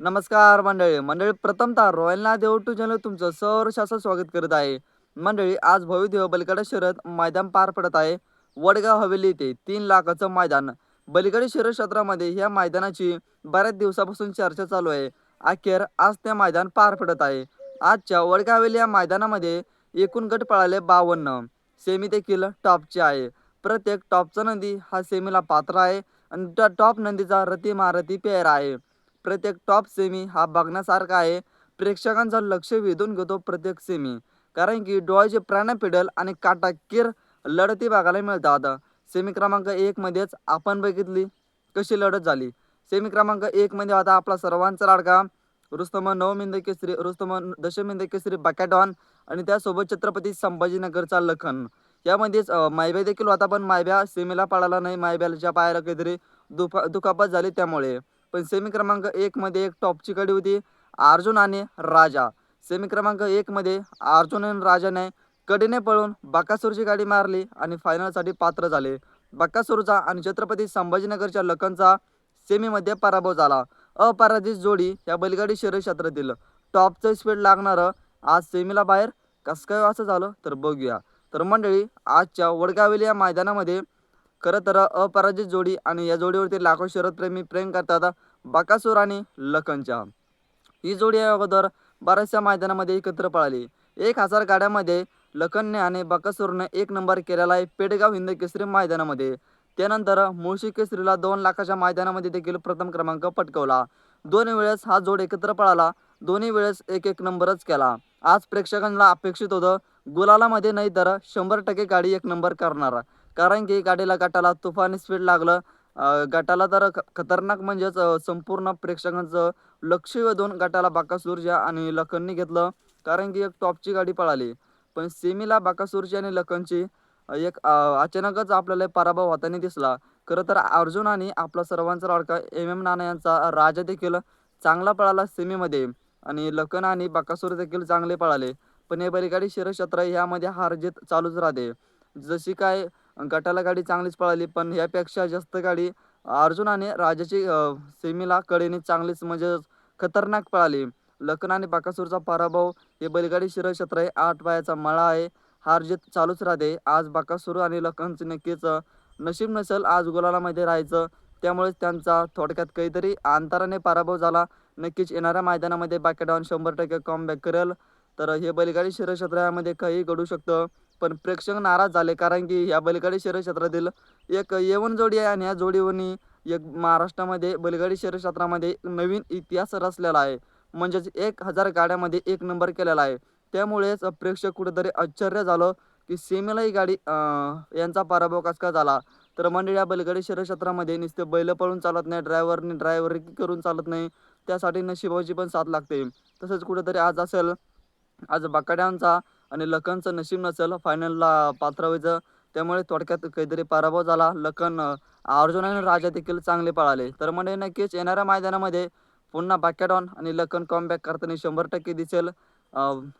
नमस्कार मंडळी. मंडळी प्रथमतः रॉयल ना देव टू चॅनल तुमचं सहर्ष स्वागत करत आहे. मंडळी आज भव्यदेव बलिकडे शहरात मैदान पार पडत आहे. वडगाव हवेली येथे तीन लाखाचं मैदान. बलिकडे शहर क्षेत्रामध्ये ह्या मैदानाची बऱ्याच दिवसापासून चर्चा चालू आहे. अखेर आज ते मैदान पार पडत आहे. आजच्या वडगाव हवेली या मैदानामध्ये एकूण गट पळाले बावन्न. सेमी देखील टॉपचे आहे. प्रत्येक टॉपचा नंदी हा सेमीला पात्र आहे. आणि त्या टॉप नंदीचा रती महारथी पेअर आहे. प्रत्येक टॉप सेमी हा बघण्यासारखा आहे. प्रेक्षकांचं लक्ष वेधून घेतो प्रत्येक सेमी कारण की डोळ्याचे प्राणपिडल आणि काटाकीर लढती बघायला मिळतात. सेमी क्रमांक एकमध्येच आपण बघितली कशी लढत झाली. सेमी क्रमांक एकमध्ये होता आपला सर्वांचा लाडका रुस्तम नवमिंद केसरी रुस्तम दशमिंद केसरी बकॅडॉन आणि त्यासोबत छत्रपती संभाजीनगरचा लखन. यामध्येच मायब्या देखील होता पण मायब्या सेमीला पळाला नाही. मायब्याच्या पायाला काहीतरी दुफा दुखापत झाली त्यामुळे. पण सेमी क्रमांक एकमध्ये एक टॉपची कडी होती अर्जुन आणि राजा. सेमी क्रमांक एकमध्ये अर्जुन आणि राजाने कडीने पळून बकासूरची गाडी मारली आणि फायनलसाठी पात्र झाले. बकासूरचा आणि छत्रपती संभाजीनगरच्या लखनचा सेमीमध्ये पराभव झाला. अपराजित जोडी या बैलगाडी शर्यत क्षेत्रातील टॉपचं स्पीड लागणारं आज सेमीला बाहेर कसं काय असं झालं तर बघूया. तर मंडळी आजच्या वडगावेली या मैदानामध्ये खरं तर अपराजित जोडी आणि या जोडीवरती लाखो शरदप्रेमी प्रेम करतात बाकासूर आणि लखनच्या. ही जोडी या अगोदर बऱ्याचशा मैदानामध्ये एकत्र पळाली. एक हजार गाड्यामध्ये लखनने आणि बाकासूरने एक नंबर केलेला आहे पेडगाव हिंद केसरी मैदानामध्ये. त्यानंतर मुळशी केसरीला दोन लाखाच्या मैदानामध्ये देखील प्रथम क्रमांक पटकवला. दोन वेळेस हा जोड एकत्र पळाला. दोन्ही वेळेस एक एक नंबरच केला. आज प्रेक्षकांना अपेक्षित होतं गुलालामध्ये नाही तर शंभर टक्के गाडी एक नंबर करणार. कारण की गाडीला गटाला तुफानी स्पीड लागलं. गटाला तर ख- खतरनाक म्हणजेच संपूर्ण प्रेक्षकांचं लक्ष वेधून गटाला बाकासूरच्या आणि लखननी घेतलं. कारण की एक टॉपची गाडी पळाली. पण सेमीला बाकासूरची आणि लखनची एक अचानकच आपल्याला पराभव होताना दिसला. खरं तर अर्जुन आणि आपला सर्वांचा लाडका एम एम नाना यांचा राजा देखील चांगला पळाला सेमीमध्ये. आणि लखन आणि बाकासूर देखील चांगले पळाले. पण हे बैलगाडी शरीरक्षेत्र ह्यामध्ये हार जीत चालूच राहते. जशी काय गटाला गाडी चांगलीच पळाली पण यापेक्षा जास्त गाडी अर्जुनाने राजाची सेमीला कडेने चांगलीच म्हणजे खतरनाक पळाली. लखन आणि बाकासूरचा पराभव हे बैलगाडी शिरक्षेत्र आहे. आठ पायाचा मळा आहे. हार जीत चालूच राहते. आज बाकासूर आणि लखनचं नक्कीच नशीब नसेल आज गुलालामध्ये राहायचं. त्यामुळेच त्यांचा थोडक्यात काहीतरी अंतराने पराभव झाला. नक्कीच येणाऱ्या मैदानामध्ये बाकेडाऊन शंभर टक्के कॉमबॅक करेल. तर हे बैलगाडी शिरक्षेत्र यामध्ये काही घडू शकतं. पण प्रेक्षक नाराज झाले कारण की या बैलगाडी शरीरक्षेत्रातील एक येवन जोडी आहे आणि या जोडीवरनी एक महाराष्ट्रामध्ये बैलगाडी शरीरक्षेत्रामध्ये एक नवीन इतिहास रचलेला आहे. म्हणजेच एक हजार गाड्यामध्ये एक नंबर केलेला आहे. त्यामुळेच प्रेक्षक कुठेतरी आश्चर्य झालं की सेमीला ही गाडी यांचा पराभव कसका झाला? तर मंडळी या बैलगाडी शरीरक्षेत्रामध्ये नुसते बैल पळून चालत नाही ड्रायव्हरने ड्रायव्हर करून चालत नाही त्यासाठी नशिबाची पण साथ लागते. तसंच कुठेतरी आज असेल आज बकाड्यांचा आणि लखनचं नशीब नसेल फायनलला पात्र व्हायचं. त्यामुळे थोडक्यात काहीतरी पराभव झाला. लखन अर्जुन आणि राजा देखील चांगले पळाले. तर म्हणजे नक्कीच येणाऱ्या मैदानामध्ये पुन्हा बाकॅडॉन आणि लखन कॉमबॅक करताना शंभर टक्के दिसेल.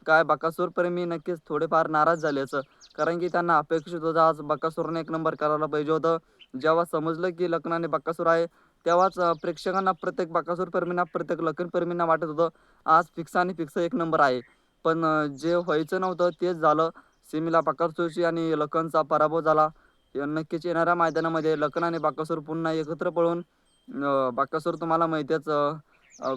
काय बकासूरप्रेमी नक्कीच थोडेफार नाराज झाले असं. कारण की त्यांना अपेक्षित होतं आज बकासूरने एक नंबर करायला पाहिजे होतं. जेव्हा समजलं की लखन आणि बकासूर आहे तेव्हाच प्रेक्षकांना प्रत्येक बकासूर प्रेमींना प्रत्येक लखनप्रेमींना वाटत होतं आज फिक्स आणि फिक्स एक नंबर आहे. पण जे व्हायचं नव्हतं तेच झालं. सेमीला बाकासूरची आणि लखनचा पराभव झाला. नक्कीच येणाऱ्या मैदानामध्ये लखन आणि बाकासूर पुन्हा एकत्र पळून बाकासूर तुम्हाला माहितीच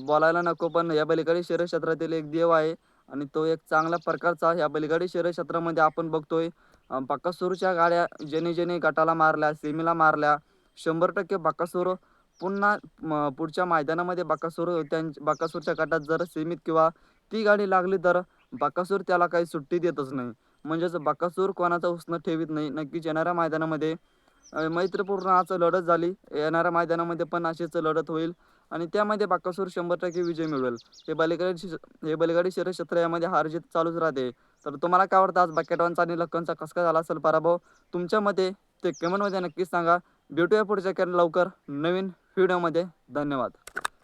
बोलायला नको पण या बैलगाडी शरीर क्षेत्रातील एक देव आहे. आणि तो एक चांगल्या प्रकारचा या बैलगाडी शरीर क्षेत्रामध्ये आपण बघतोय. बाकासूरच्या गाड्या ज्याने ज्याने गटाला मारल्या सेमीला मारल्या शंभर टक्के बाकासूर पुन्हा पुढच्या मैदानामध्ये बाकासूर त्यां बाकासूरच्या गटात जर सीमित किंवा ती गाडी लागली तर बाकासूर त्याला काही सुट्टी देतच नाही. म्हणजेच बाकासूर कोणाचा उसनं ठेवीत नाही. नक्कीच येणाऱ्या मैदानामध्ये मैत्रीपूर्ण आज लढत झाली. येणाऱ्या मैदानामध्ये पण अशीच लढत होईल. आणि त्यामध्ये बाकासूर शंभर टक्के विजय मिळवेल. हे बैलगाडी हे बैलगाडी शरीर क्षेत्र यामध्ये हार जीत चालूच राहते. तर तुम्हाला काय वाटतं? आज बॅकेटॉनचा आणि लक्कनचा कसका झाला असेल पराभव? तुमच्या मते ते कमेंटमध्ये नक्कीच सांगा. भेटूया पुढच्या कॅन लवकर नवीन व्हिडिओमध्ये धन्यवाद.